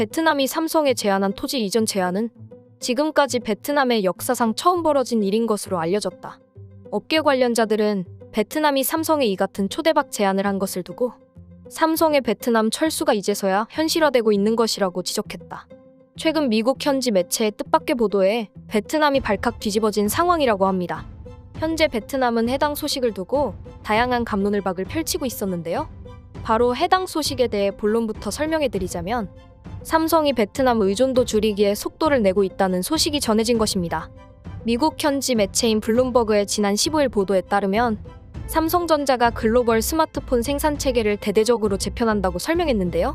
베트남이 삼성에 제안한 토지 이전 제안은 지금까지 베트남의 역사상 처음 벌어진 일인 것으로 알려졌다. 업계 관련자들은 베트남이 삼성에 이 같은 초대박 제안을 한 것을 두고 삼성의 베트남 철수가 이제서야 현실화되고 있는 것이라고 지적했다. 최근 미국 현지 매체의 뜻밖의 보도에 베트남이 발칵 뒤집어진 상황이라고 합니다. 현재 베트남은 해당 소식을 두고 다양한 감론을 박을 펼치고 있었는데요. 바로 해당 소식에 대해 본론부터 설명해 드리자면 삼성이 베트남 의존도 줄이기에 속도를 내고 있다는 소식이 전해진 것입니다. 미국 현지 매체인 블룸버그의 지난 15일 보도에 따르면 삼성전자가 글로벌 스마트폰 생산 체계를 대대적으로 재편한다고 설명했는데요.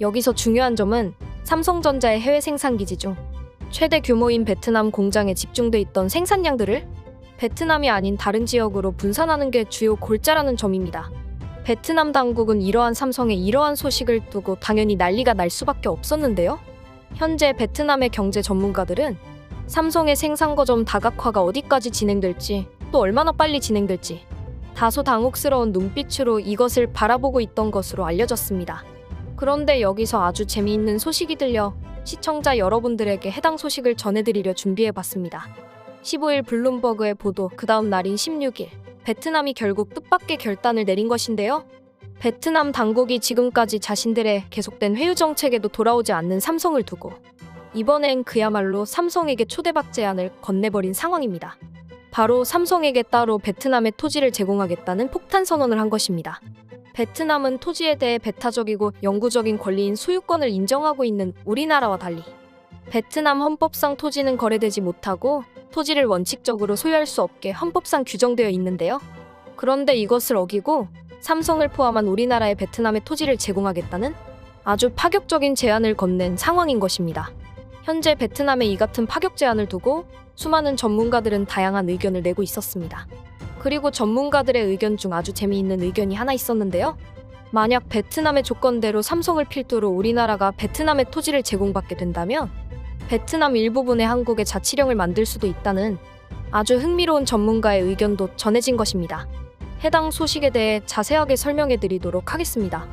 여기서 중요한 점은 삼성전자의 해외 생산 기지 중 최대 규모인 베트남 공장에 집중돼 있던 생산량들을 베트남이 아닌 다른 지역으로 분산하는 게 주요 골자라는 점입니다. 베트남 당국은 이러한 삼성의 이러한 소식을 두고 당연히 난리가 날 수밖에 없었는데요. 현재 베트남의 경제 전문가들은 삼성의 생산 거점 다각화가 어디까지 진행될지 또 얼마나 빨리 진행될지 다소 당혹스러운 눈빛으로 이것을 바라보고 있던 것으로 알려졌습니다. 그런데 여기서 아주 재미있는 소식이 들려 시청자 여러분들에게 해당 소식을 전해드리려 준비해봤습니다. 15일 블룸버그의 보도 그 다음 날인 16일 베트남이 결국 뜻밖의 결단을 내린 것인데요. 베트남 당국이 지금까지 자신들의 계속된 회유 정책에도 돌아오지 않는 삼성을 두고 이번엔 그야말로 삼성에게 초대박 제안을 건네버린 상황입니다. 바로 삼성에게 따로 베트남의 토지를 제공하겠다는 폭탄 선언을 한 것입니다. 베트남은 토지에 대해 배타적이고 영구적인 권리인 소유권을 인정하고 있는 우리나라와 달리 베트남 헌법상 토지는 거래되지 못하고 토지를 원칙적으로 소유할 수 없게 헌법상 규정되어 있는데요. 그런데 이것을 어기고 삼성을 포함한 우리나라의 베트남의 토지를 제공하겠다는 아주 파격적인 제안을 건넨 상황인 것입니다. 현재 베트남의 이 같은 파격 제안을 두고 수많은 전문가들은 다양한 의견을 내고 있었습니다. 그리고 전문가들의 의견 중 아주 재미있는 의견이 하나 있었는데요. 만약 베트남의 조건대로 삼성을 필두로 우리나라가 베트남의 토지를 제공받게 된다면 베트남 일부분의 한국의 자치령을 만들 수도 있다는 아주 흥미로운 전문가의 의견도 전해진 것입니다. 해당 소식에 대해 자세하게 설명해 드리도록 하겠습니다.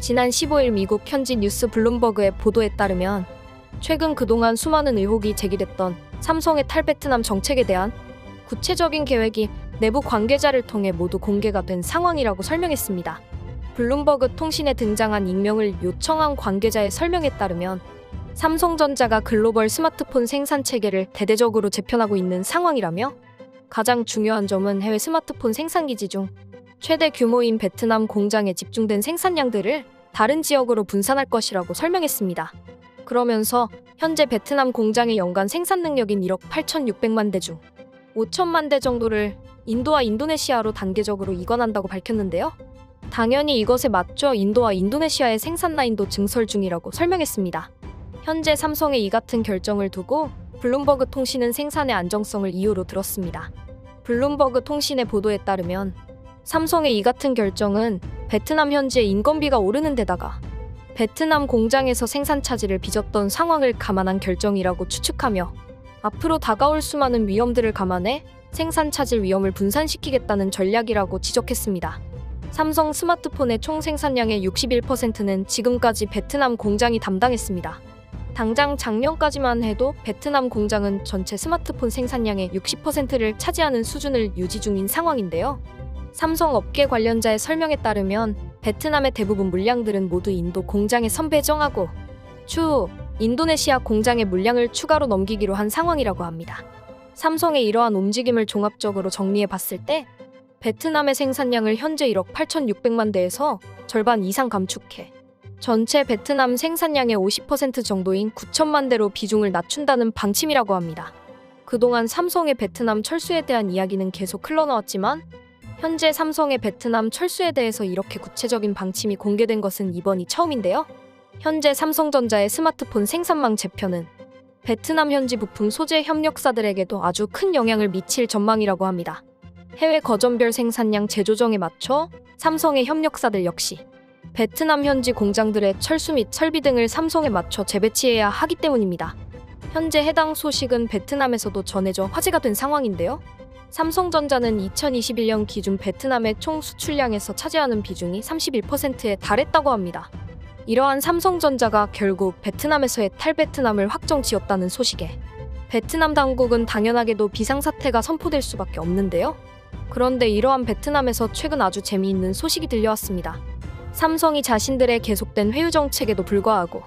지난 15일 미국 현지 뉴스 블룸버그의 보도에 따르면 최근 그동안 수많은 의혹이 제기됐던 삼성의 탈베트남 정책에 대한 구체적인 계획이 내부 관계자를 통해 모두 공개가 된 상황이라고 설명했습니다. 블룸버그 통신에 등장한 익명을 요청한 관계자의 설명에 따르면 삼성전자가 글로벌 스마트폰 생산 체계를 대대적으로 재편하고 있는 상황이라며 가장 중요한 점은 해외 스마트폰 생산 기지 중 최대 규모인 베트남 공장에 집중된 생산량들을 다른 지역으로 분산할 것이라고 설명했습니다. 그러면서 현재 베트남 공장의 연간 생산 능력인 1억 8,600만 대 중 5천만 대 정도를 인도와 인도네시아로 단계적으로 이관한다고 밝혔는데요. 당연히 이것에 맞춰 인도와 인도네시아의 생산 라인도 증설 중이라고 설명했습니다. 현재 삼성의 이 같은 결정을 두고 블룸버그 통신은 생산의 안정성을 이유로 들었습니다. 블룸버그 통신의 보도에 따르면 삼성의 이 같은 결정은 베트남 현지의 인건비가 오르는 데다가 베트남 공장에서 생산 차질을 빚었던 상황을 감안한 결정이라고 추측하며 앞으로 다가올 수많은 위험들을 감안해 생산 차질 위험을 분산시키겠다는 전략이라고 지적했습니다. 삼성 스마트폰의 총 생산량의 61%는 지금까지 베트남 공장이 담당했습니다. 당장 작년까지만 해도 베트남 공장은 전체 스마트폰 생산량의 60%를 차지하는 수준을 유지 중인 상황인데요. 삼성 업계 관련자의 설명에 따르면 베트남의 대부분 물량들은 모두 인도 공장에 선배정하고 추후 인도네시아 공장의 물량을 추가로 넘기기로 한 상황이라고 합니다. 삼성의 이러한 움직임을 종합적으로 정리해 봤을 때 베트남의 생산량을 현재 1억 8,600만 대에서 절반 이상 감축해 전체 베트남 생산량의 50% 정도인 9천만 대로 비중을 낮춘다는 방침이라고 합니다. 그동안 삼성의 베트남 철수에 대한 이야기는 계속 흘러나왔지만 현재 삼성의 베트남 철수에 대해서 이렇게 구체적인 방침이 공개된 것은 이번이 처음인데요. 현재 삼성전자의 스마트폰 생산망 재편은 베트남 현지 부품 소재 협력사들에게도 아주 큰 영향을 미칠 전망이라고 합니다. 해외 거점별 생산량 재조정에 맞춰 삼성의 협력사들 역시 베트남 현지 공장들의 철수 및 설비 등을 삼성에 맞춰 재배치해야 하기 때문입니다. 현재 해당 소식은 베트남에서도 전해져 화제가 된 상황인데요. 삼성전자는 2021년 기준 베트남의 총 수출량에서 차지하는 비중이 31%에 달했다고 합니다. 이러한 삼성전자가 결국 베트남에서의 탈베트남을 확정 지었다는 소식에 베트남 당국은 당연하게도 비상사태가 선포될 수밖에 없는데요. 그런데 이러한 베트남에서 최근 아주 재미있는 소식이 들려왔습니다. 삼성이 자신들의 계속된 회유 정책에도 불구하고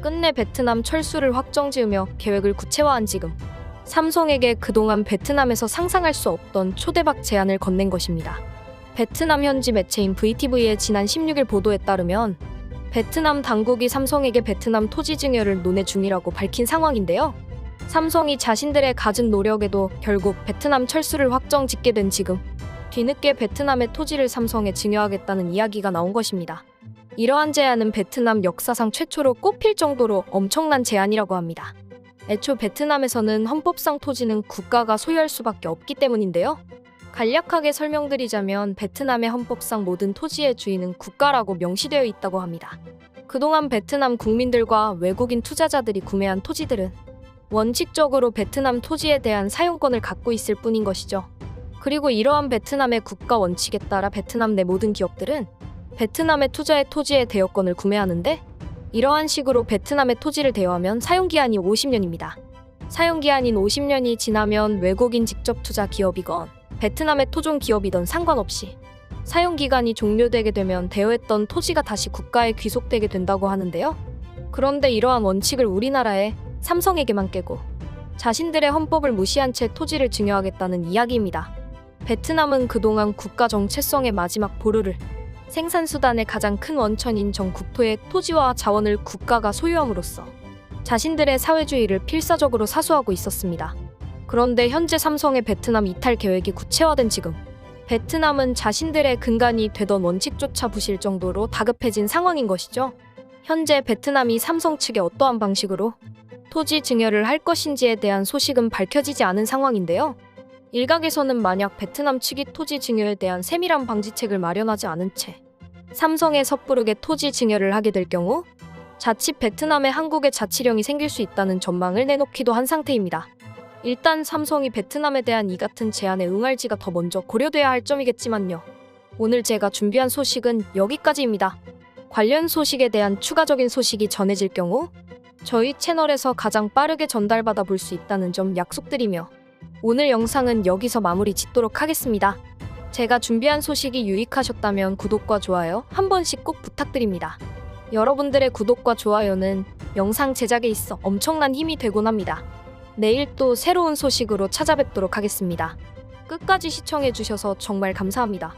끝내 베트남 철수를 확정 지으며 계획을 구체화한 지금 삼성에게 그동안 베트남에서 상상할 수 없던 초대박 제안을 건넨 것입니다. 베트남 현지 매체인 VTV의 지난 16일 보도에 따르면 베트남 당국이 삼성에게 베트남 토지 증여를 논의 중이라고 밝힌 상황인데요. 삼성이 자신들의 갖은 노력에도 결국 베트남 철수를 확정 짓게 된 지금 뒤늦게 베트남의 토지를 삼성에 증여하겠다는 이야기가 나온 것입니다. 이러한 제안은 베트남 역사상 최초로 꼽힐 정도로 엄청난 제안이라고 합니다. 애초 베트남에서는 헌법상 토지는 국가가 소유할 수밖에 없기 때문인데요. 간략하게 설명드리자면 베트남의 헌법상 모든 토지의 주인은 국가라고 명시되어 있다고 합니다. 그동안 베트남 국민들과 외국인 투자자들이 구매한 토지들은 원칙적으로 베트남 토지에 대한 사용권을 갖고 있을 뿐인 것이죠. 그리고 이러한 베트남의 국가 원칙에 따라 베트남 내 모든 기업들은 베트남의 투자의 토지의 대여권을 구매하는데 이러한 식으로 베트남의 토지를 대여하면 사용기한이 50년입니다. 사용기한인 50년이 지나면 외국인 직접 투자 기업이건 베트남의 토종 기업이든 상관없이 사용기간이 종료되게 되면 대여했던 토지가 다시 국가에 귀속되게 된다고 하는데요. 그런데 이러한 원칙을 우리나라에 삼성에게만 깨고 자신들의 헌법을 무시한 채 토지를 증여하겠다는 이야기입니다. 베트남은 그동안 국가 정체성의 마지막 보루를 생산수단의 가장 큰 원천인 전 국토의 토지와 자원을 국가가 소유함으로써 자신들의 사회주의를 필사적으로 사수하고 있었습니다. 그런데 현재 삼성의 베트남 이탈 계획이 구체화된 지금 베트남은 자신들의 근간이 되던 원칙조차 부실 정도로 다급해진 상황인 것이죠. 현재 베트남이 삼성 측에 어떠한 방식으로 토지 증여를 할 것인지에 대한 소식은 밝혀지지 않은 상황인데요. 일각에서는 만약 베트남 측이 토지 증여에 대한 세밀한 방지책을 마련하지 않은 채 삼성에 섣부르게 토지 증여를 하게 될 경우 자칫 베트남에 한국의 자치령이 생길 수 있다는 전망을 내놓기도 한 상태입니다. 일단 삼성이 베트남에 대한 이 같은 제안에 응할지가 더 먼저 고려돼야 할 점이겠지만요. 오늘 제가 준비한 소식은 여기까지입니다. 관련 소식에 대한 추가적인 소식이 전해질 경우 저희 채널에서 가장 빠르게 전달받아 볼 수 있다는 점 약속드리며 오늘 영상은 여기서 마무리 짓도록 하겠습니다. 제가 준비한 소식이 유익하셨다면 구독과 좋아요 한 번씩 꼭 부탁드립니다. 여러분들의 구독과 좋아요는 영상 제작에 있어 엄청난 힘이 되곤 합니다. 내일 또 새로운 소식으로 찾아뵙도록 하겠습니다. 끝까지 시청해주셔서 정말 감사합니다.